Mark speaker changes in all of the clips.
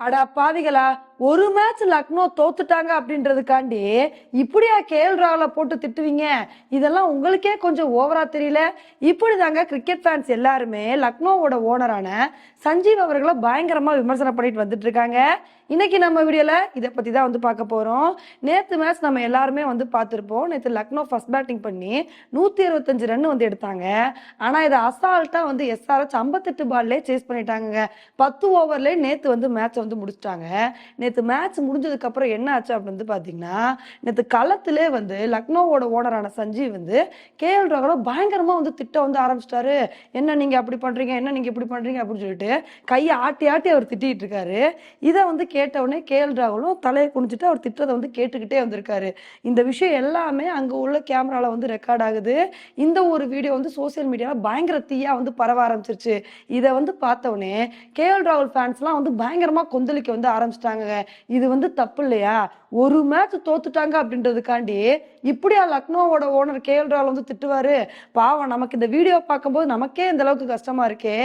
Speaker 1: அட பாவிகளா ஒரு மேட்ச் லக்னோ தோத்துட்டாங்க அப்படின்றதுக்காண்டி இப்படியா கேஎல் ராகுல போட்டு திட்டுவீங்க? இதெல்லாம் உங்களுக்கே கொஞ்சம் ஓவரா தெரியல. இப்படி தாங்க கிரிக்கெட் ஃபேன்ஸ் எல்லாருமே லக்னோவோட ஓனரான சஞ்சீவ் அவர்களை பயங்கரமா விமர்சனம் பண்ணிட்டு வந்துட்டு இருக்காங்க. இன்னைக்கு நம்ம வீடியோல இதை பத்தி தான் வந்து பார்க்க போறோம். நேத்து மேட்ச் நம்ம எல்லாருமே வந்து பார்த்துருப்போம். நேற்று லக்னோ ஃபர்ஸ்ட் பேட்டிங் பண்ணி நூத்தி அறுபத்தஞ்சு ரன் வந்து எடுத்தாங்க. ஆனா இதை அசால்ட்டா வந்து எஸ்ஆர்எச் ஐம்பத்தெட்டு பால்லே சேஸ் பண்ணிட்டாங்க பத்து ஓவர்ல நேத்து வந்து மேட்ச் வந்து முடிச்சிட்டாங்க. நேற்று மேட்ச் முடிஞ்சதுக்கப்புறம் என்ன ஆச்சு அப்படின்னு வந்து நேற்று களத்திலே வந்து லக்னோவோட ஓனரான சஞ்சீவ் வந்து கேஎல் ராகுல பயங்கரமாக வந்து திட்டம் வந்து ஆரம்பிச்சிட்டாரு. என்ன நீங்கள் அப்படி பண்ணுறீங்க என்ன நீங்கள் இப்படி பண்ணுறீங்க அப்படின்னு சொல்லிட்டு கையை ஆட்டி ஆட்டி அவர் திட்டிகிட்டு இருக்காரு. இதை வந்து கேட்டவுடனே கேஎல் ராகுலும் தலையை குனிஞ்சிட்டு அவர் திட்டத்தை வந்து கேட்டுக்கிட்டே வந்திருக்காரு. இந்த விஷயம் எல்லாமே அங்கே உள்ள கேமராவில் வந்து ரெக்கார்ட் ஆகுது. இந்த ஒரு வீடியோ வந்து சோசியல் மீடியாவில் பயங்கர தீயாக வந்து பரவ ஆரம்பிச்சிருச்சு. இதை வந்து பார்த்த கேஎல் ராகுல் ஃபேன்ஸ்லாம் வந்து பயங்கரமாக கொந்தளிக்க வந்து ஆரம்பிச்சிட்டாங்க இது வந்து தப்பு இல்லையா? ஒரு மேட்ச் தோத்துட்டாங்க அப்படின்றதுக்காண்டி இப்படியா லக்னோவோட ஓனர் கேஎல் ராகுல் வந்து திட்டுவாரு. பாவம் நமக்கு இந்த வீடியோ பார்க்கும்போது நமக்கே இந்த அளவுக்கு கஷ்டமா இருக்கே.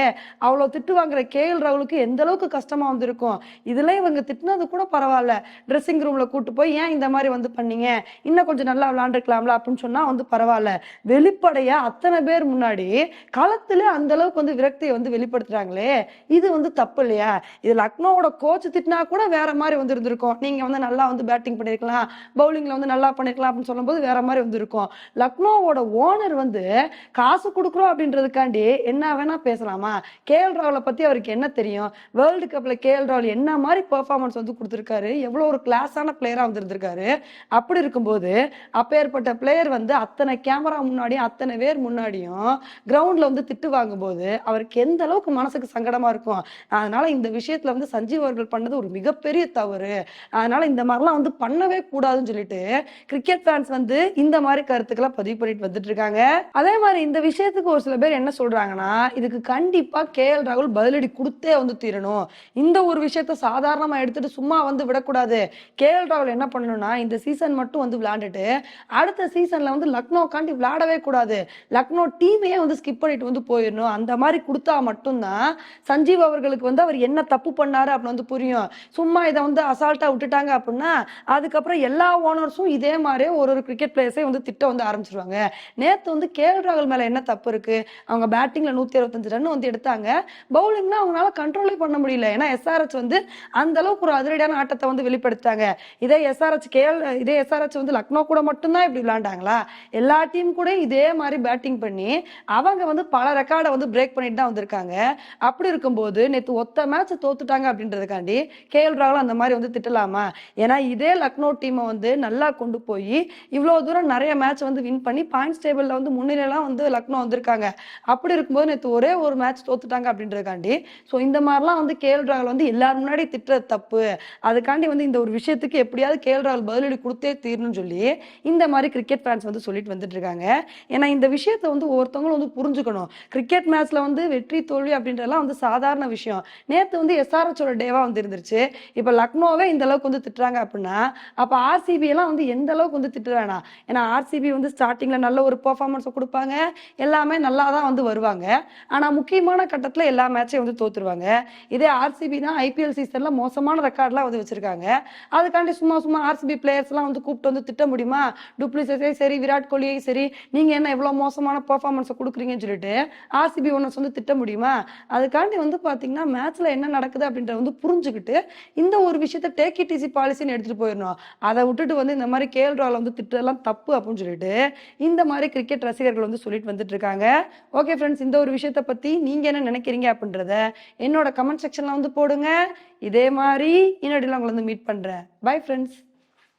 Speaker 1: அவ்வளோ திட்டு வாங்குற கேஎல் ராகுலுக்கு எந்த அளவுக்கு கஷ்டமா வந்திருக்கும்? இதெல்லாம் இவங்க திட்டினது கூட பரவாயில்ல. ட்ரெஸ்ஸிங் ரூம்ல கூட்டு போய் ஏன் இந்த மாதிரி வந்து பண்ணீங்க? இன்னும் கொஞ்சம் நல்லா விளாண்டுருக்கலாம்ல அப்படின்னு சொன்னா வந்து பரவாயில்ல. வெளிப்படையா அத்தனை பேர் முன்னாடி களத்துல அந்த அளவுக்கு வந்து விரக்தியை வந்து வெளிப்படுத்துறாங்களே. இது வந்து தப்பு இல்லையா? இது லக்னோவோட கோச் திட்டினா கூட வேற மாதிரி வந்து இருந்திருக்கும். நீங்க வந்து நல்லா வந்து பேட்டிங் பண்ணிருக்கலாம். பவுலிங்ல வந்து நல்லா பண்ணிருக்கலாம் அப்படின்னு சொல்லும்போது வேற மாதிரி வந்து இருக்கும். லக்னோவோட ஓனர் வந்து காசு கொடுக்குறோம் அப்படின்றதுக்காண்டி என்ன வேணா பேசலாமா? கே எல் ராவலை பத்தி அவருக்கு என்ன தெரியும்? வேர்ல்டு கப்ல கேஎல் ராவல் என்ன மாதிரி பெர்ஃபார்மன்ஸ் வந்து கொடுத்துருக்காரு? எவ்வளவு ஒரு கிளாஸான பிளேயரா வந்து இருந்திருக்காரு? அப்படி இருக்கும்போது அப்பேற்பட்ட பிளேயர் வந்து அத்தனை கேமரா முன்னாடியும் அத்தனை பேர் முன்னாடியும் கிரவுண்ட்ல வந்து திட்டு வாங்கும்போது அவருக்கு எந்த அளவுக்கு மனசுக்கு சங்கடமா இருக்கும்? அதனால இந்த விஷயத்துல வந்து சஞ்சீவ் அவர்கள் பண்ணது ஒரு மிகப்பெரிய தவறு. அதனால இந்த மாதிரிலாம் வந்து பண்ணவே கூடாதுன்னு சொல்லிட்டு கிரிக்கெட் ஃபேன்ஸ் வந்து இந்த மாதிரி கருத்துக்களை பதிவு பண்ணிட்டு வந்துட்டு இருக்காங்க. அதே மாதிரி இந்த விஷயத்துக்கு ஒரு சில பேர் என்ன சொல்றாங்கன்னா இதுக்கு கண்டிப்பா கே. எல். ராகுல் பதிலடி கொடுத்தே வந்து தீரணும். இந்த ஒரு விஷயத்த சாதாரணமா எடுத்துட்டு சும்மா வந்து விடக்கூடாது. கே. எல். ராகுல் என்ன பண்ணணும்னா இந்த சீசன் மட்டும் வந்து விளையாண்டுட்டு அடுத்த சீசன்ல வந்து லக்னோ காண்டி விளையாடவே கூடாது. லக்னோ டீமையே வந்து ஸ்கிப் பண்ணிட்டு வந்து போயிடணும். அந்த மாதிரி கொடுத்தா மட்டும்தான் சஞ்சீவ் அவர்களுக்கு வந்து அவர் என்ன தப்பு பண்ணாரு அப்படின்னு வந்து புரியும். சும்மா இதை வந்து அசால்ட்டாக விட்டுட்டாங்க அப்படின்னா அதுக்கப்புறம் எல்லா ஓனர்ஸும் இதே மாதிரியே ஒரு ஒரு கிரிக்கெட் பிளேயர்ஸே வந்து திட்டம் வந்து ஆரம்பிச்சிருவாங்க. நேற்று வந்து கேஎல் ராகுல் மேலே என்ன தப்பு இருக்குது அவங்க பேட்டிங்கில் நூற்றி அறுபத்தஞ்சு ரன் வந்து எடுத்தாங்க. பவுலிங்னா அவங்களால கண்ட்ரோலே பண்ண முடியல. ஏன்னா எஸ்ஆர்எச் வந்து அந்த அளவுக்கு ஒரு அதிரடியான ஆட்டத்தை வந்து வெளிப்படுத்தாங்க இதே எஸ்ஆர்எச் கேஎல் இதே எஸ்ஆர்எச் வந்து லக்னோ கூட மட்டும்தான் இப்படி விளாண்டாங்களா எல்லா டீம் கூட இதே மாதிரி பேட்டிங் பண்ணி அவங்க வந்து பல ரெக்கார்டை வந்து பிரேக் பண்ணிட்டு தான் வந்திருக்காங்க. அப்படி இருக்கும்போது நேற்று ஒத்த மேட்ச் தோத்துட்டாங்க அப்படின்றதுக்காண்டி கேஎல் ராகுல் அந்த மாதிரி வந்து திட்டலாமா? ஏன்னா இதே லக்னோ டீமை வந்து நல்லா கொண்டு போய் இவ்வளோ தூரம் நிறைய மேட்ச் வந்து வின் பண்ணி பாயிண்ட்ஸ் டேபிளில் வந்து முன்னிலையெல்லாம் வந்து லக்னோ வந்திருக்காங்க. அப்படி இருக்கும்போது நேற்று ஒரே ஒரு மேட்ச் தோத்துட்டாங்க அப்படின்றதுக்காண்டி ஸோ இந்த மாதிரிலாம் வந்து கேஎல் ராகுல் வந்து எல்லாரும் முன்னாடி திட்டுறது தப்பு. அதுக்காண்டி வந்து இந்த ஒரு விஷயத்துக்கு எப்படியாவது கேஎல் ராகுல் பதிலடி கொடுத்தே தீரணும்னு சொல்லி இந்த மாதிரி கிரிக்கெட் ஃபேன்ஸ் வந்து சொல்லிட்டு வந்துட்டு இருக்காங்க. ஏன்னா இந்த விஷயத்தை வந்து ஒருத்தவங்களும் வந்து புரிஞ்சுக்கணும். கிரிக்கெட் மேட்ச்ல வந்து வெற்றி தோல்வி அப்படின்றதெல்லாம் வந்து சாதாரண விஷயம். நேற்று வந்து எஸ்ஆர்எச்சோட டேவா வந்து இருந்துருச்சு. இப்போ லக்னோவே இந்த அளவுக்கு வந்து திட்டுறாங்க அப்படின்னா அப்போ ஆர்சிபி எல்லாம் வந்து எந்த அளவுக்கு வந்து திட்டு வேணாம். ஏன்னா ஆர்சிபி வந்து ஸ்டார்டிங்ல நல்ல ஒரு பெர்ஃபார்மன்ஸை கொடுப்பாங்க. எல்லாமே நல்லா தான் வந்து வருவாங்க. ஆனா முக்கியமான கட்டத்தில் எல்லா மேட்சையும் வந்து தோத்துருவாங்க. இதே ஆர்சிபி தான் ஐபிஎல் சீசன்ல மோசமான ரெக்கார்ட்லாம் வந்து வச்சிருக்காங்க. அதுக்காண்டி சும்மா சும்மா ஆர்சிபி பிளேயர்ஸ் எல்லாம் வந்து கூப்பிட்டு வந்து திட்ட முடியுமா? டூப்ளிசஸே சரி விராட் கோலியை சரி நீங்க என்ன இவ்வளோ மோசமான பெர்ஃபார்மன்ஸை கொடுக்குறீங்கன்னு சொல்லிட்டு ஆர்சிபி ஒன்னர்ஸ் வந்து திட்ட முடியுமா? அதுக்காண்டி வந்து பாத்தீங்கன்னா மேட்ச்ல என்ன நடக்குது அப்படின்றத வந்து புரிஞ்சுக்கிட்டு இந்த ஒரு விஷயத்த டேக் இட் ஈஸி பாலிசின்னு எடுத்துட்டு போயிடணும் அதை விட்டுட்டு வந்து இந்த மாதிரி கேஎல் ராவில் வந்து திட்டெல்லாம் தப்பு அப்படின்னு சொல்லிட்டு இந்த மாதிரி கிரிக்கெட் ரசிகர்கள் வந்து சொல்லிட்டு வந்துட்டு இருக்காங்க. ஓகே ஃப்ரெண்ட்ஸ் இந்த ஒரு விஷயத்த பத்தி நீங்க என்ன நினைக்கிறீங்க அப்படின்றத என்னோட கமெண்ட் செக்ஷன்ல வந்து போடுங்க. இதே மாதிரி இன்னொடியில் உங்களை வந்து மீட் பண்றேன். Bye friends